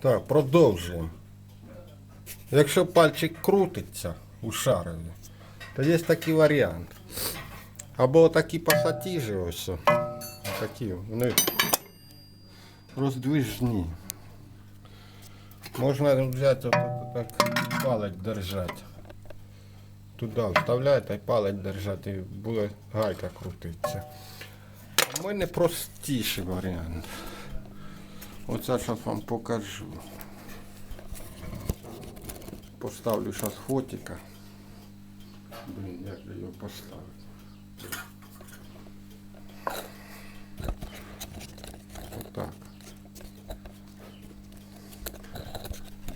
Так, продовжуємо. Якщо пальчик крутиться у шарові, то є такий варіант. Або такі пасатіжі ось. Такі, вони роздвижні. Можна взяти так палець держати. Туди вставляєте і палець держати, і буде гайка крутитися. У мене простіший варіант. Оце зараз вам покажу. Поставлю зараз фотика. Блін, як же його поставити? Отак.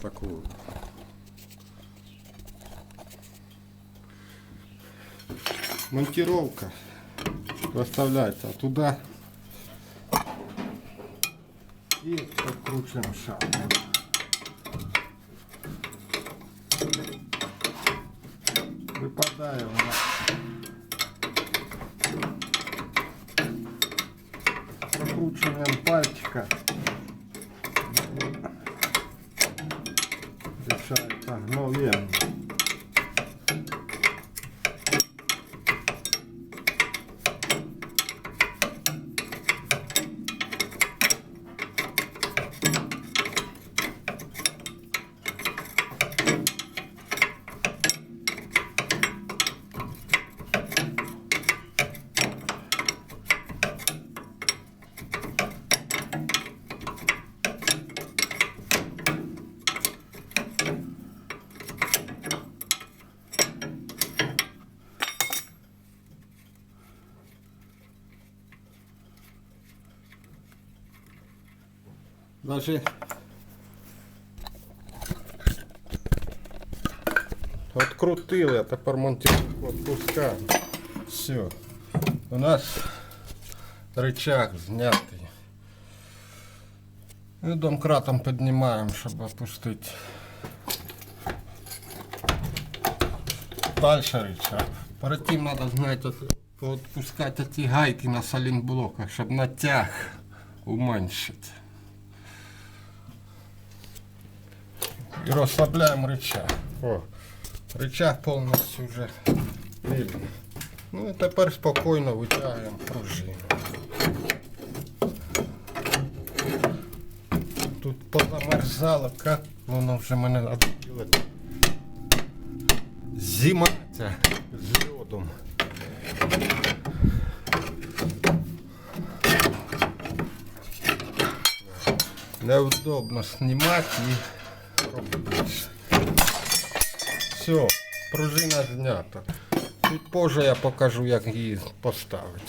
Таку. Монтировка выставляется туда и подкручиваем шапку. Выпадаем, вона. Пальчика. Дешаю так, мов'ємо. Даже Открутили, а тепер монтировку відпускаємо. Все. У нас рычаг знятий. І домкратом піднімаємо, щоб опустити. Дальше рычаг. Перед тим треба, знаєте, ці гайки на салінблоках, щоб натяг уменьшити. І розслабляємо рычаг. О, рычаг повністю вже вільний. Ну і тепер спокійно витягуємо пружину. Тут позамерзало, як воно вже мене обіло. Зима ця з льодом. Неудобно знімати і. Все, пружина знята. Тут позже я покажу, як її поставити.